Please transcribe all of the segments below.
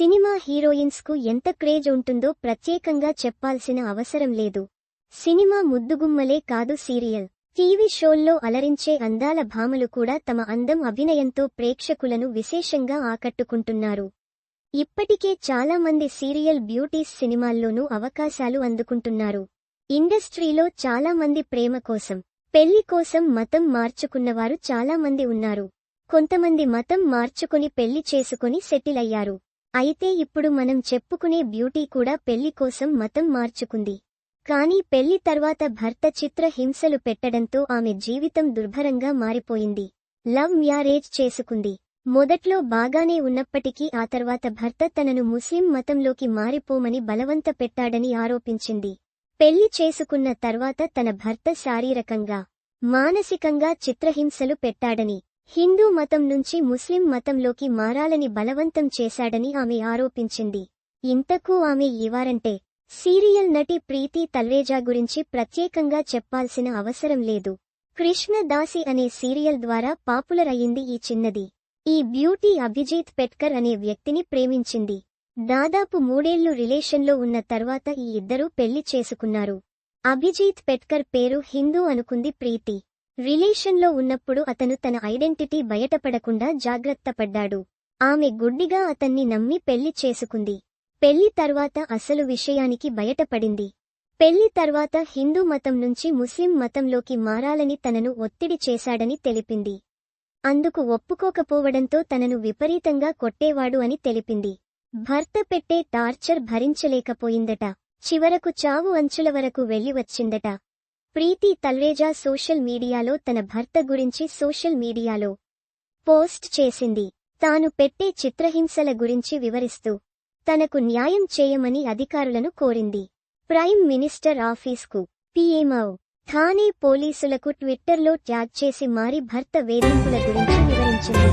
Cinema హీరోయిన్స్కు ఎంత craze ఉంటుందో ప్రత్యేకంగా చెప్పాల్సిన అవసరం లేదు. సినిమా ముద్దుగుమ్మలే కాదు సీరియల్. టీవీ షోల్లో అలరించే అందాల భామలు కూడా తమ అందం అభినయంతో ప్రేక్షకులను విశేషంగా ఆకట్టుకుంటున్నారు. ఇప్పటికే చాలా మంది సీరియల్ బ్యూటీస్ సినిమాల్లోనూ అవకాశాలు అందుకుంటున్నారు. ఇండస్ట్రీలో చాలా మంది ప్రేమ కోసం పెళ్ళి కోసం మతం మార్చుకున్నవారు చాలా మంది ఉన్నారు. కొంతమంది మతం మార్చుకుని పెళ్ళి చేసుకుని సెటిల్ అయ్యారు. అయితే ఇప్పుడు మనం చెప్పుకునే బ్యూటీ కూడా పెళ్ళి కోసం మతం మార్చుకుంది. కానీ పెళ్ళి తర్వాత భర్త చిత్ర హింసలు పెట్టడంతో ఆమె జీవితం దుర్భరంగా మారిపోయింది. లవ్ మ్యారేజ్ చేసుకుంది. మొదట్లో బాగానే ఉన్నప్పటికీ ఆ తర్వాత భర్త తనను ముస్లిం మతంలోకి మారిపోమని బలవంత పెట్టాడని ఆరోపించింది. పెళ్ళి చేసుకున్న తర్వాత తన భర్త శారీరకంగా మానసికంగా చిత్రహింసలు పెట్టాడని హిందూ మతం నుంచి ముస్లిం మతంలోకి మారాలని బలవంతం చేశాడని ఆమె ఆరోపించింది. ఇంతకు ఆమె ఇవారంటే సీరియల్ నటి ప్రీతి తల్వేజా గురించి ప్రత్యేకంగా చెప్పాల్సిన అవసరం లేదు. కృష్ణ దాసి అనే సీరియల్ ద్వారా పాపులర్ అయింది ఈ చిన్నది. ఈ బ్యూటీ అభిజిత్ పెట్కర్ అనే వ్యక్తిని ప్రేమించింది. దాదాపు మూడేళ్ళు రిలేషన్లో ఉన్న తర్వాత ఈ ఇద్దరూ పెళ్ళి చేసుకున్నారు. అభిజిత్ పెట్కర్ పేరు హిందూ అనుకుంది ప్రీతి. రిలేషన్లో ఉన్నప్పుడు అతను తన ఐడెంటిటీ బయటపడకుండా జాగ్రత్తపడ్డాడు. ఆమె గుడ్డిగా అతన్ని నమ్మి పెళ్ళి చేసుకుంది. పెళ్ళి తర్వాత అసలు విషయానికి బయటపడింది. పెళ్ళి తర్వాత హిందూ మతం నుంచి ముస్లిం మతంలోకి మారాలని తనను ఒత్తిడి చేశాడని తెలిపింది. అందుకు ఒప్పుకోకపోవడంతో తనను విపరీతంగా కొట్టేవాడు అని తెలిపింది. భర్త పెట్టే టార్చర్ భరించలేకపోయిందట. చివరకు చావు అంచుల వరకు వెళ్ళి వచ్చిందట ప్రీతి తల్వేజా సోషల్ మీడియాలో తన భర్త గురించి సోషల్ మీడియాలో పోస్ట్ చేసింది. తాను పెట్టే చిత్రహింసల గురించి వివరిస్తూ తనకు న్యాయం చేయమని అధికారులను కోరింది. ప్రైమ్ మినిస్టర్ ఆఫీస్కు పీఎంఓ థానే పోలీసులకు ట్విట్టర్లో ట్యాగ్ చేసి మారి భర్త వేధింపుల గురించి వివరించింది.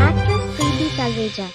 యాక్టర్ ప్రీతి తల్వేజా.